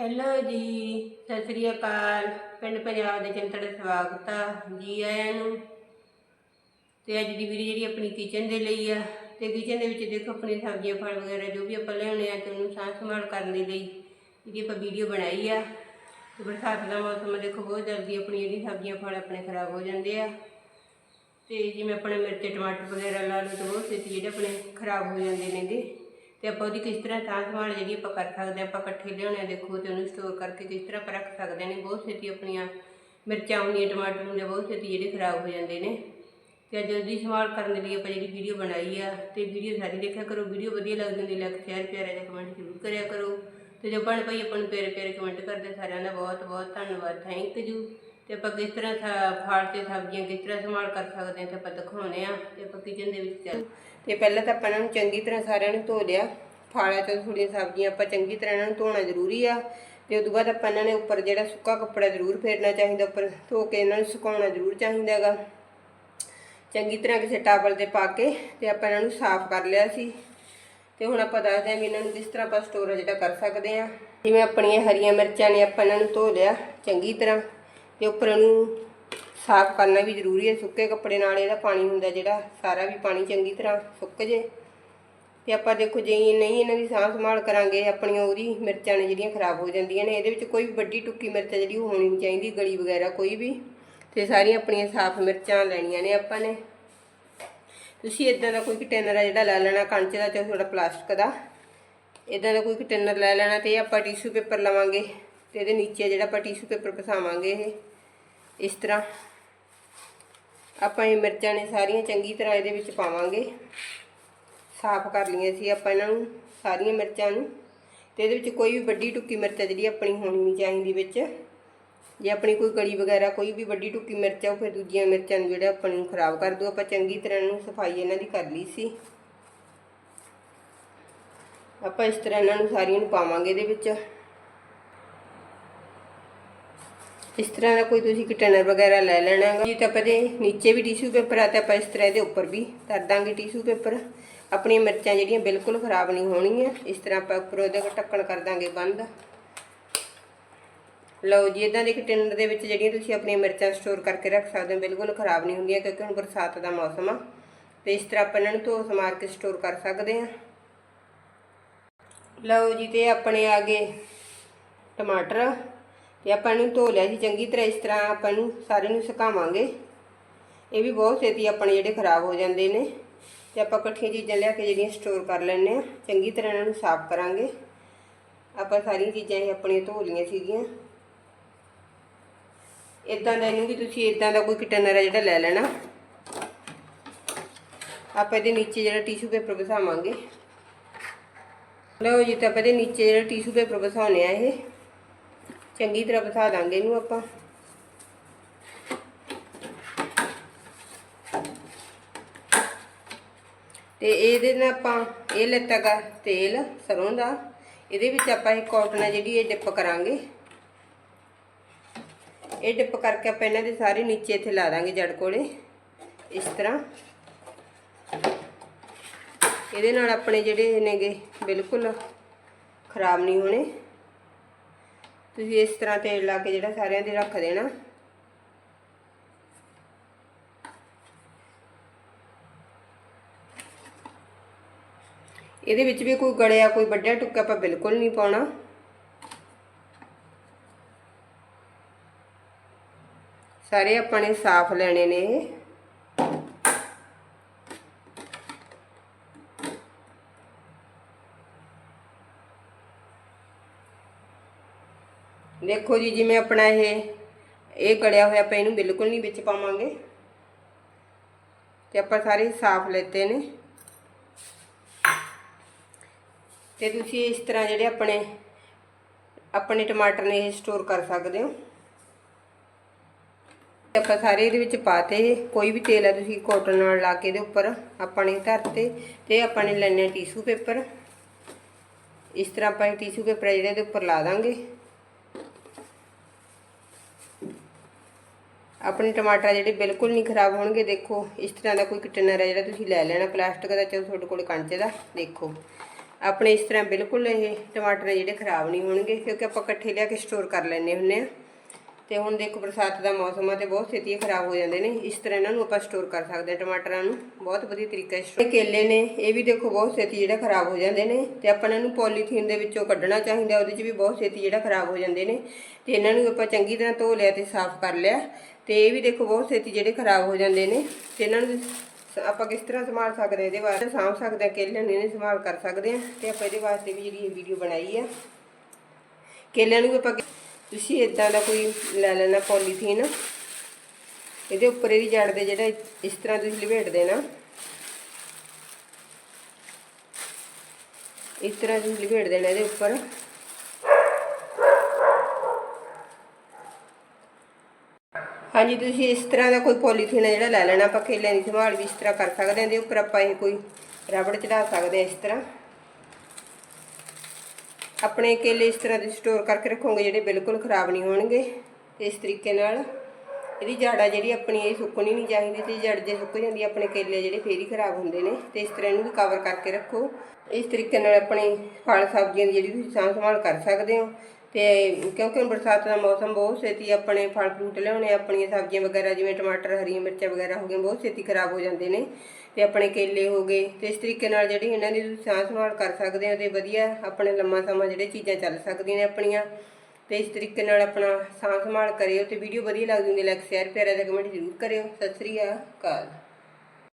Hello ਜੀ, ਸਤਿ ਸ੍ਰੀ ਅਕਾਲ। ਪਿੰਡ ਪੰਜਾਬ ਦੇ ਚੰਨ ਤੁਹਾਡਾ ਸਵਾਗਤ ਆ ਜੀ ਆਇਆਂ ਨੂੰ। ਤੇ ਅੱਜ ਦੀ ਵੀਡੀਓ ਜਿਹੜੀ ਆਪਣੀ ਕਿਚਨ ਦੇ ਲਈ ਆ। ਤੇ ਕਿਚਨ ਦੇ ਵਿੱਚ ਦੇਖੋ ਆਪਣੀ ਸਬਜ਼ੀਆਂ, ਫਲ ਵਗੈਰਾ ਜੋ ਵੀ ਆਪਾਂ ਲਿਆਉਣੇ ਆ ਤੇ ਉਹਨੂੰ ਸਾਂਭ ਸੰਭਾਲ ਕਰਨ ਦੇ ਲਈ ਜਿਹੜੀ ਆਪਾਂ ਵੀਡੀਓ ਬਣਾਈ ਆ। ਤੇ ਬਰਸਾਤ ਦਾ ਮੌਸਮ ਆ, ਦੇਖੋ ਬਹੁਤ ਜਲਦੀ ਆਪਣੀ ਜਿਹੜੀ ਸਬਜ਼ੀਆਂ, ਫਲ ਆਪਣੇ ਖਰਾਬ ਹੋ ਜਾਂਦੇ ਆ। ਤੇ ਜਿਵੇਂ ਆਪਣੇ ਮਿਰਚ, ਟਮਾਟਰ ਵਗੈਰਾ ਲਾ ਲਓ ਤਾਂ ਬਹੁਤ ਛੇਤੀ ਜਿਹੜੇ ਆਪਣੇ ਖਰਾਬ ਹੋ ਜਾਂਦੇ ਨੇਗੇ। ਤੇ ਆਪਾਂ ਉਹਦੀ ਕਿਸ ਤਰ੍ਹਾਂ ਸਾਂਭ ਸੰਭਾਲ ਜਿਹੜੀ ਆਪਾਂ ਕਰ ਸਕਦੇ ਹਾਂ, ਆਪਾਂ ਇਕੱਠੇ ਲਿਆਉਣੇ ਆ ਦੇਖੋ ਤੇ ਉਹਨੂੰ ਸਟੋਰ ਕਰਕੇ ਕਿਸ ਤਰ੍ਹਾਂ ਆਪਾਂ ਰੱਖ ਸਕਦੇ ਨੇ। ਬਹੁਤ ਛੇਤੀ ਆਪਣੀਆਂ ਮਿਰਚਾਂ ਹੁੰਦੀਆਂ, ਟਮਾਟਰ ਹੁੰਦੇ, ਬਹੁਤ ਛੇਤੀ ਜਿਹੜੇ ਖਰਾਬ ਹੋ ਜਾਂਦੇ ਨੇ। ਤੇ ਅੱਜ ਉਹਦੀ ਸੰਭਾਲ ਕਰਨ ਦੇ ਲਈ ਆਪਾਂ ਜਿਹੜੀ ਵੀਡੀਓ ਬਣਾਈ ਆ, ਤੇ ਵੀਡੀਓ ਸਾਰੀ ਦੇਖਿਆ ਕਰੋ। ਵੀਡੀਓ ਵਧੀਆ ਲੱਗਦੀ ਹੁੰਦੀ ਲਾਈਕ ਸ਼ੇਅਰ ਪਿਆਰਾ ਜਿਹਾ ਕਮੈਂਟ ਜ਼ਰੂਰ ਕਰਿਆ ਕਰੋ। ਤੇ ਜੋ ਬਣ ਭਾਈ ਆਪਾਂ ਨੂੰ ਪਿਆਰੇ ਪਿਆਰੇ ਕਮੈਂਟ ਕਰਦੇ ਸਾਰਿਆਂ ਦਾ ਬਹੁਤ ਬਹੁਤ ਧੰਨਵਾਦ। ਥੈਂਕ ਯੂ ਤੇ ਆਪਾਂ ਕਿਸ ਤਰ੍ਹਾਂ ਸਾ- ਫਲ ਤੇ ਸਬਜ਼ੀਆਂ ਕਿਸ ਤਰ੍ਹਾਂ ਸੰਭਾਲ ਕਰ ਸਕਦੇ ਹਾਂ, ਤੇ ਆਪਾਂ ਦਿਖਾਉਣੇ ਆ ਤੇ ਆਪਾਂ ਕਿਚਨ ਦੇ ਵਿੱਚ ਚੱਲ ਤੇ ਪਹਿਲਾਂ ਤਾਂ ਆਪਾਂ ਇਹਨਾਂ ਨੂੰ ਚੰਗੀ ਤਰ੍ਹਾਂ ਸਾਰਿਆਂ ਨੂੰ ਧੋ ਲਿਆ। ਫਾਲਿਆਂ ਤੋਂ ਥੋੜੀਆਂ ਸਬਜ਼ੀਆਂ ਆਪਾਂ ਚੰਗੀ ਤਰ੍ਹਾਂ ਇਹਨਾਂ ਨੂੰ ਧੋਣਾ ਜ਼ਰੂਰੀ ਆ। ਤੇ ਉਸ ਤੋਂ ਬਾਅਦ ਆਪਾਂ ਇਹਨਾਂ ਨੇ ਉੱਪਰ ਜਿਹੜਾ ਸੁੱਕਾ ਕੱਪੜਾ ਜ਼ਰੂਰ ਫੇਰਨਾ ਚਾਹੀਦਾ, ਉੱਪਰ ਧੋ ਕੇ ਇਹਨਾਂ ਨੂੰ ਸੁਕਾਉਣਾ ਜ਼ਰੂਰ ਚਾਹੀਦਾ ਹੈਗਾ। ਚੰਗੀ ਤਰ੍ਹਾਂ ਕਿਸੇ ਟਾਵਲ ਤੇ ਪਾ ਕੇ ਤੇ ਆਪਾਂ ਇਹਨਾਂ ਨੂੰ ਸਾਫ਼ ਕਰ ਲਿਆ ਸੀ। ਤੇ ਹੁਣ ਆਪਾਂ ਦੱਸਦੇ ਹਾਂ ਵੀ ਇਹਨਾਂ ਨੂੰ ਕਿਸ ਤਰ੍ਹਾਂ ਆਪਾਂ ਸਟੋਰ ਜਿਹੜਾ ਕਰ ਸਕਦੇ ਹਾਂ। ਜਿਵੇਂ ਆਪਣੀਆਂ ਹਰੀਆਂ ਮਿਰਚਾਂ ਨੇ ਆਪਾਂ ਇਹਨਾਂ ਨੂੰ ਧੋ ਲਿਆ ਚੰਗੀ ਤਰ੍ਹਾਂ ਤੇ ਉੱਪਰ ਇਹਨੂੰ ਸਾਫ਼ ਕਰਨਾ ਵੀ ਜ਼ਰੂਰੀ ਹੈ, ਸੁੱਕੇ ਕੱਪੜੇ ਨਾਲ ਇਹਦਾ ਪਾਣੀ ਹੁੰਦਾ ਜਿਹੜਾ ਸਾਰਾ ਵੀ ਪਾਣੀ ਚੰਗੀ ਤਰ੍ਹਾਂ ਸੁੱਕ ਜੇ। ਤੇ ਆਪਾਂ ਦੇਖੋ, ਜੇ ਨਹੀਂ ਇਹਨਾਂ ਦੀ ਸਾਂਭ ਸੰਭਾਲ ਕਰਾਂਗੇ, ਆਪਣੀਆਂ ਉਹਦੀ ਮਿਰਚਾਂ ਨੇ ਜਿਹੜੀਆਂ ਖਰਾਬ ਹੋ ਜਾਂਦੀਆਂ ਨੇ, ਇਹਦੇ ਵਿੱਚ ਕੋਈ ਵੀ ਵੱਡੀ ਟੁੱਕੀ ਮਿਰਚ ਹੈ ਜਿਹੜੀ ਉਹ ਹੋਣੀ ਨਹੀਂ ਚਾਹੀਦੀ, ਗਲੀ ਵਗੈਰਾ ਕੋਈ ਵੀ। ਤੇ ਸਾਰੀਆਂ ਆਪਣੀਆਂ ਸਾਫ਼ ਮਿਰਚਾਂ ਲੈਣੀਆਂ ਨੇ ਆਪਾਂ ਨੇ। ਤੁਸੀਂ ਇਦਾਂ ਦਾ ਕੋਈ ਕੰਟੇਨਰ ਆ ਜਿਹੜਾ ਲੈ ਲੈਣਾ ਕੰਚ ਦਾ ਤੇ ਥੋੜਾ ਪਲਾਸਟਿਕ ਦਾ। ਇਦਾਂ ਦਾ ਕੋਈ ਕੰਟੇਨਰ ਲੈ ਲੈਣਾ ਤੇ ਇਹ ਆਪਾਂ ਟਿਸ਼ੂ ਪੇਪਰ ਲਵਾਂਗੇ ਤੇ ਇਹਦੇ ਨੀਚੇ ਜਿਹੜਾ ਆਪਾਂ ਟਿਸ਼ੂ ਪੇਪਰ ਪਸਾਵਾਂਗੇ ਇਹ। ਇਸ ਤਰ੍ਹਾਂ। ਆਪਾਂ ਇਹ ਮਿਰਚਾਂ ਨੇ ਸਾਰੀਆਂ ਚੰਗੀ ਤਰ੍ਹਾਂ ਇਹਦੇ ਵਿੱਚ ਪਾਵਾਂਗੇ। ਸਾਫ਼ ਕਰ ਲਈਆਂ ਸੀ ਆਪਾਂ ਇਹਨਾਂ ਨੂੰ, ਸਾਰੀਆਂ ਮਿਰਚਾਂ ਨੂੰ। ਤੇ ਇਹਦੇ ਵਿੱਚ ਕੋਈ ਵੀ ਵੱਡੀ ਟੁੱਕੀ ਮਿਰਚ ਜਿਹੜੀ ਆਪਣੀ ਹੋਣੀ ਨਹੀਂ ਚਾਹੀਦੀ ਵਿੱਚ। ਜੇ ਆਪਣੀ ਕੋਈ ਗਲੀ ਵਗੈਰਾ, ਕੋਈ ਵੀ ਵੱਡੀ ਟੁੱਕੀ ਮਿਰਚ ਆ, ਉਹ ਫਿਰ ਦੂਜੀਆਂ ਮਿਰਚਾਂ ਨੂੰ ਜਿਹੜਾ ਆਪਾਂ ਨੂੰ ਖਰਾਬ ਕਰ ਦੂ ਆਪਾਂ ਚੰਗੀ ਤਰ੍ਹਾਂ ਇਹਨੂੰ ਸਫ਼ਾਈ ਇਹਨਾਂ ਦੀ ਕਰ ਲਈ ਸੀ। ਆਪਾਂ ਇਸ ਤਰ੍ਹਾਂ ਇਹਨਾਂ ਨੂੰ ਸਾਰੀਆਂ ਨੂੰ ਪਾਵਾਂਗੇ ਇਹਦੇ ਵਿੱਚ। ਇਸ ਤਰ੍ਹਾਂ ਦਾ ਕੋਈ ਤੁਸੀਂ ਕੰਟੇਨਰ ਵਗੈਰਾ ਲੈ ਲੈਣਾ ਜੀ ਤਾਂ ਆਪਾਂ ਦੇ ਨੀਚੇ ਵੀ ਟਿਸ਼ੂ ਪੇਪਰ ਆ ਤਾਂ ਆਪਾਂ ਇਸ ਤਰ੍ਹਾਂ ਇਹਦੇ ਉੱਪਰ ਵੀ ਧਰ ਦਾਂਗੇ ਟਿਸ਼ੂ ਪੇਪਰ ਆਪਣੀਆਂ ਮਿਰਚਾਂ ਜਿਹੜੀਆਂ ਬਿਲਕੁਲ ਖਰਾਬ ਨਹੀਂ ਹੋਣੀਆਂ। ਇਸ ਤਰ੍ਹਾਂ ਆਪਾਂ ਉੱਪਰੋਂ ਇਹਦਾ ਢੱਕਣ ਕਰ ਦਾਂਗੇ ਬੰਦ। ਲਓ ਜੀ ਇਦਾਂ ਦੇ ਕੰਟੇਨਰ ਦੇ ਵਿੱਚ ਜਿਹੜੀਆਂ ਤੁਸੀਂ ਆਪਣੀਆਂ ਮਿਰਚਾਂ ਸਟੋਰ ਕਰਕੇ ਰੱਖ ਸਕਦੇ ਹੋ, ਬਿਲਕੁਲ ਖਰਾਬ ਨਹੀਂ ਹੁੰਦੀਆਂ ਕਿਉਂਕਿ ਹੁਣ ਬਰਸਾਤ ਦਾ ਮੌਸਮ ਆ। ਤੇ ਇਸ ਤਰ੍ਹਾਂ ਆਪਾਂ ਇਹਨਾਂ ਨੂੰ ਧੋ ਸਮਾਰ ਕੇ ਸਟੋਰ ਕਰ ਸਕਦੇ ਹਾਂ। ਲਓ ਜੀ, ਤੇ ਆਪਣੇ ਆ ਗਏ ਟਮਾਟਰ। ਤੇ ਆਪਾਂ ਇਹਨੂੰ ਧੋ ਲਿਆ ਸੀ ਚੰਗੀ ਤਰ੍ਹਾਂ, ਇਸ ਤਰ੍ਹਾਂ ਆਪਾਂ ਇਹਨੂੰ ਸਾਰੇ ਨੂੰ ਸੁਕਾਵਾਂਗੇ। ਇਹ ਵੀ ਬਹੁਤ ਛੇਤੀ ਆਪਣੇ ਜਿਹੜੇ ਖਰਾਬ ਹੋ ਜਾਂਦੇ ਨੇ, ਤੇ ਆਪਾਂ ਇਕੱਠੀਆਂ ਚੀਜ਼ਾਂ ਲਿਆ ਕੇ ਜਿਹੜੀਆਂ ਸਟੋਰ ਕਰ ਲੈਣੇ ਆ ਚੰਗੀ ਤਰ੍ਹਾਂ ਇਹਨਾਂ ਨੂੰ ਸਾਫ਼ ਕਰਾਂਗੇ। ਆਪਾਂ ਸਾਰੀਆਂ ਚੀਜ਼ਾਂ ਇਹ ਆਪਣੀਆਂ ਧੋ ਲਈਆਂ ਸੀਗੀਆਂ। ਇਦਾਂ ਦਾ ਇਹਨੂੰ ਵੀ ਤੁਸੀਂ ਇਦਾਂ ਦਾ ਕੋਈ ਕੰਟੇਨਰ ਹੈ ਜਿਹੜਾ ਲੈ ਲੈਣਾ। ਆਪਾਂ ਇਹਦੇ ਨੀਚੇ ਜਿਹੜਾ ਟਿਸ਼ੂ ਪੇਪਰ ਵਸਾਵਾਂਗੇ ਲਓ ਜੀ, ਤਾਂ ਆਪਾਂ ਇਹਦੇ ਨੀਚੇ ਜਿਹੜਾ ਟਿਸ਼ੂ ਪੇਪਰ ਵਿਛਾਉਣੇ ਆ ਇਹ। ਚੰਗੀ ਤਰ੍ਹਾਂ ਬਿਠਾ ਦਾਂਗੇ ਇਹਨੂੰ ਆਪਾਂ। ਤੇ ਇਹਦੇ ਨਾਲ ਆਪਾਂ ਇਹ ਲੱਤਾਗਾ ਤੇਲ ਸਰੋਂ ਦਾ, ਇਹਦੇ ਵਿੱਚ ਆਪਾਂ ਇਹ ਕੋਟਨ ਹੈ ਜਿਹੜੀ ਇਹ ਡਿਪ ਕਰਾਂਗੇ। ਇਹ ਡਿਪ ਕਰਕੇ ਆਪਾਂ ਇਹਨਾਂ ਦੇ ਸਾਰੇ ਨੀਚੇ ਇੱਥੇ ਲਾ ਦਾਂਗੇ ਜੜ ਕੋਲੇ। ਇਸ ਤਰ੍ਹਾਂ। ਇਹਦੇ ਨਾਲ ਆਪਣੇ ਜਿਹੜੇ ਨੇਗੇ ਬਿਲਕੁਲ ਖਰਾਬ ਨਹੀਂ ਹੋਣੇ। ਤੁਸੀਂ ਇਸ ਤਰ੍ਹਾਂ ਤੇਲ ਲਾ ਕੇ ਜਿਹੜਾ ਸਾਰਿਆਂ ਦੇ ਰੱਖ ਦੇਣਾ। ਇਹਦੇ ਵਿੱਚ ਵੀ ਕੋਈ ਗੜਿਆ, ਕੋਈ ਵੱਡਾ ਟੁੱਕਾ ਆਪਾਂ ਬਿਲਕੁਲ ਨਹੀਂ ਪਾਉਣਾ। ਸਾਰੇ ਆਪਾਂ ਨੇ ਸਾਫ਼ ਲੈਣੇ ਨੇ ਇਹ। ਦੇਖੋ ਜੀ, ਜਿਵੇਂ ਆਪਣਾ ਇਹ ਇਹ ਗੜਿਆ ਹੋਇਆ ਆਪਾਂ ਇਹਨੂੰ ਬਿਲਕੁਲ ਨਹੀਂ ਵਿੱਚ ਪਾਵਾਂਗੇ। ਤੇ ਆਪਾਂ ਸਾਰੇ ਸਾਫ਼ ਲੈਤੇ ਨੇ। ਤੇ ਤੁਸੀਂ ਇਸ ਤਰ੍ਹਾਂ ਜਿਹੜੇ ਆਪਣੇ ਆਪਣੇ ਟਮਾਟਰ ਨੇ ਇਹ ਸਟੋਰ ਕਰ ਸਕਦੇ ਹੋ। ਆਪਾਂ ਸਾਰੇ ਇਹਦੇ ਵਿੱਚ ਪਾਤੇ ਕੋਈ ਵੀ ਤੇਲ ਹੈ ਤੁਸੀਂ ਕੋਟਨ ਨਾਲ ਲਾ ਕੇ ਇਹਦੇ ਉੱਪਰ ਆਪਾਂ ਨੇ ਧਰਤੇ ਤੇ ਆਪਾਂ ਨੇ ਲੈਣੇ ਟਿਸ਼ੂ ਪੇਪਰ ਇਸ ਤਰ੍ਹਾਂ ਆਪਾਂ ਇਹ ਟਿਸ਼ੂ ਪੇਪਰ ਜਿਹੜੇ ਇਹਦੇ ਉੱਪਰ ਲਾ ਦਾਂਗੇ। ਆਪਣੇ ਟਮਾਟਰ ਜਿਹੜੇ ਬਿਲਕੁਲ ਨਹੀਂ ਖਰਾਬ ਹੋਣਗੇ, ਦੇਖੋ, ਇਸ ਤਰ੍ਹਾਂ ਦਾ ਕੋਈ ਕੰਟੇਨਰ ਹੈ ਜਿਹੜਾ ਤੁਸੀਂ ਲੈ ਲੈਣਾ ਪਲਾਸਟਿਕ ਦਾ ਚਾਹੇ ਤੁਹਾਡੇ ਕੋਲ ਕੰਚ ਦਾ, ਦੇਖੋ। ਆਪਣੇ ਇਸ ਤਰ੍ਹਾਂ ਬਿਲਕੁਲ ਇਹ ਟਮਾਟਰ ਜਿਹੜੇ ਖਰਾਬ ਨਹੀਂ ਹੋਣਗੇ, ਕਿਉਂਕਿ ਆਪਾਂ ਇਕੱਠੇ ਲਿਆ ਕੇ ਸਟੋਰ ਕਰ ਲੈਂਦੇ ਹੁੰਦੇ ਆ। ਤੇ ਹੁਣ ਦੇਖੋ ਬਰਸਾਤ ਦਾ ਮੌਸਮ ਆ ਤੇ ਬਹੁਤ ਛੇਤੀ ਇਹ ਖਰਾਬ ਹੋ ਜਾਂਦੇ ਨੇ। ਇਸ ਤਰ੍ਹਾਂ ਇਹਨਾਂ ਨੂੰ ਆਪਾਂ ਸਟੋਰ ਕਰ ਸਕਦੇ ਹਾਂ ਟਮਾਟਰਾਂ ਨੂੰ। ਬਹੁਤ ਵਧੀਆ ਤਰੀਕਾ ਹੈ ਕੇਲੇ ਨੇ, ਇਹ ਵੀ ਦੇਖੋ ਬਹੁਤ ਛੇਤੀ ਜਿਹੜਾ ਖਰਾਬ ਹੋ ਜਾਂਦੇ ਨੇ ਤੇ ਆਪਾਂ ਇਹਨਾਂ ਨੂੰ ਪੋਲੀਥੀਨ ਦੇ ਵਿੱਚੋਂ ਕੱਢਣਾ ਚਾਹੀਦਾ, ਉਹਦੇ 'ਚ ਵੀ ਬਹੁਤ ਛੇਤੀ ਜਿਹੜਾ ਖਰਾਬ ਹੋ ਜਾਂਦੇ ਨੇ। ਤੇ ਇਹਨਾਂ ਨੂੰ ਆਪਾਂ ਚੰਗੀ ਤਰ੍ਹਾਂ ਧੋ ਲਿਆ ਤੇ ਸਾਫ਼ ਕਰ ਲਿਆ। ਤੇ ਇਹ ਵੀ ਦੇਖੋ ਬਹੁਤ ਛੇਤੀ ਜਿਹੜੇ ਖਰਾਬ ਹੋ ਜਾਂਦੇ ਨੇ। ਤੇ ਇਹਨਾਂ ਨੂੰ ਆਪਾਂ ਕਿਸ ਤਰ੍ਹਾਂ ਸੰਭਾਲ ਸਕਦੇ ਹਾਂ ਇਹਦੇ ਵਾਸਤੇ? ਸਾਂਭ ਸਕਦੇ ਹਾਂ ਕੇਲਿਆਂ ਨੂੰ ਇਹਨੇ ਸੰਭਾਲ ਕਰ ਸਕਦੇ ਹਾਂ ਤੇ ਆਪਾਂ ਇਹਦੇ ਵਾਸਤੇ ਵੀ ਜਿਹੜੀ ਇਹ ਵੀਡੀਓ ਬਣਾਈ ਆ। ਕੇਲਿਆਂ ਨੂੰ ਵੀ ਆਪਾਂ ਤੁਸੀਂ ਇਦਾਂ ਦਾ ਕੋਈ ਲੈ ਲੈਣਾ ਪੋਲੀਥੀਨ। ਇਹਦੇ ਉੱਪਰ ਇਹਦੀ ਜੜ ਦੇ ਜਿਹੜਾ ਇਸ ਤਰ੍ਹਾਂ ਤੁਸੀਂ ਲਪੇਟ ਦੇਣਾ। ਇਸ ਤਰ੍ਹਾਂ ਤੁਸੀਂ ਲਪੇਟ ਦੇਣਾ ਇਹਦੇ ਉੱਪਰ। ਹਾਂਜੀ, ਤੁਸੀਂ ਇਸ ਤਰ੍ਹਾਂ ਦਾ ਕੋਈ ਪੋਲੀਥੀਨ ਹੈ ਜਿਹੜਾ ਲੈ ਲੈਣਾ। ਆਪਾਂ ਕੇਲਿਆਂ ਦੀ ਸੰਭਾਲ ਵੀ ਇਸ ਤਰ੍ਹਾਂ ਕਰ ਸਕਦੇ ਹਾਂ। ਇਹਦੇ ਉੱਪਰ ਆਪਾਂ ਇਹ ਕੋਈ ਰਬੜ ਚੜਾ ਸਕਦੇ ਹਾਂ ਇਸ ਤਰ੍ਹਾਂ। ਆਪਣੇ ਕੇਲੇ ਇਸ ਤਰ੍ਹਾਂ ਦੇ ਸਟੋਰ ਕਰਕੇ ਰੱਖੋਗੇ, ਜਿਹੜੇ ਬਿਲਕੁਲ ਖਰਾਬ ਨਹੀਂ ਹੋਣਗੇ, ਇਸ ਤਰੀਕੇ ਨਾਲ। ਇਹਦੀ ਜੜਾ ਜਿਹੜੀ ਆਪਣੀ, ਇਹ ਸੁੱਕਣੀ ਨਹੀਂ ਚਾਹੀਦੀ ਤੇ ਜੜ ਜੇ ਸੁੱਕ ਜਾਂਦੀ, ਆਪਣੇ ਕੇਲੇ ਜਿਹੜੇ ਫੇਰ ਹੀ ਖਰਾਬ ਹੁੰਦੇ ਨੇ, ਤੇ ਇਸ ਤਰ੍ਹਾਂ ਇਹਨੂੰ ਵੀ ਕਵਰ ਕਰਕੇ ਰੱਖੋ। ਇਸ ਤਰੀਕੇ ਨਾਲ ਆਪਣੀ ਫਲ ਸਬਜ਼ੀਆਂ ਦੀ ਜਿਹੜੀ ਤੁਸੀਂ ਸਾਂਭ ਸੰਭਾਲ ਕਰ ਸਕਦੇ ਹੋ। ਤੇ ਕਿਉਂਕਿ ਹੁਣ ਬਰਸਾਤ ਦਾ ਮੌਸਮ ਬਹੁਤ ਛੇਤੀ ਆਪਣੇ ਫਲ ਫਰੂਟ ਲਿਆਉਣੇ, ਆਪਣੀਆਂ ਸਬਜ਼ੀਆਂ ਵਗੈਰਾ ਜਿਵੇਂ ਟਮਾਟਰ, ਹਰੀਆਂ ਮਿਰਚਾਂ ਵਗੈਰਾ ਹੋ ਗਈਆਂ, ਬਹੁਤ ਛੇਤੀ ਖਰਾਬ ਹੋ ਜਾਂਦੇ ਨੇ ਤੇ ਆਪਣੇ ਕੇਲੇ ਹੋ ਗਏ ਤੇ ਇਸ ਤਰੀਕੇ ਨਾਲ ਜਿਹੜੀ ਇਹਨਾਂ ਦੀ ਤੁਸੀਂ ਸਾਂਭ ਸੰਭਾਲ ਕਰ ਸਕਦੇ ਹੋ ਤੇ ਵਧੀਆ ਆਪਣੇ ਲੰਮਾ ਸਮਾਂ ਜਿਹੜੇ ਚੀਜ਼ਾਂ ਚੱਲ ਸਕਦੀਆਂ ਨੇ ਆਪਣੀਆਂ ਤੇ ਇਸ ਤਰੀਕੇ ਨਾਲ ਆਪਣਾ ਸਾਂਭ ਸੰਭਾਲ ਕਰਿਓ ਤੇ ਵੀਡੀਓ ਵਧੀਆ ਲੱਗਦੀ ਹੁੰਦੀ ਲਾਈਕ ਸ਼ੇਅਰ ਪਿਆਰਾ ਜਿਹਾ ਕਮੈਂਟ ਜ਼ਰੂਰ ਕਰਿਓ। ਸਤਿ ਸ੍ਰੀ ਅਕਾਲ।